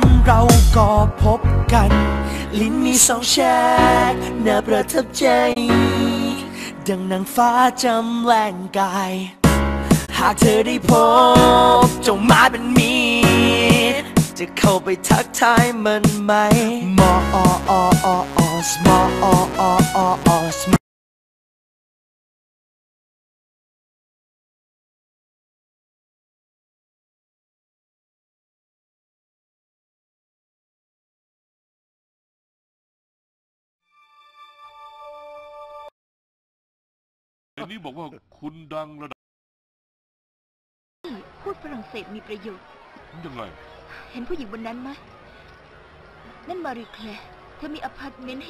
นั้นเราก็พบกัน ลิ้นมีสองแฉกน่าประทับใจ ดังนางฟ้าจำแรงกาย หากเธอได้พบจงมาเป็นมีดจะเข้าไปทักทายมันไหมมอออออออสมอ นี้บอกว่าคุณดังระดับพูดฝรั่งเศสมีประโยชน์ ยังไง เห็นผู้หญิงบนนั้นไหมนั่นมารีแคลร์เธอมีอพาร์ตเมนต์ให้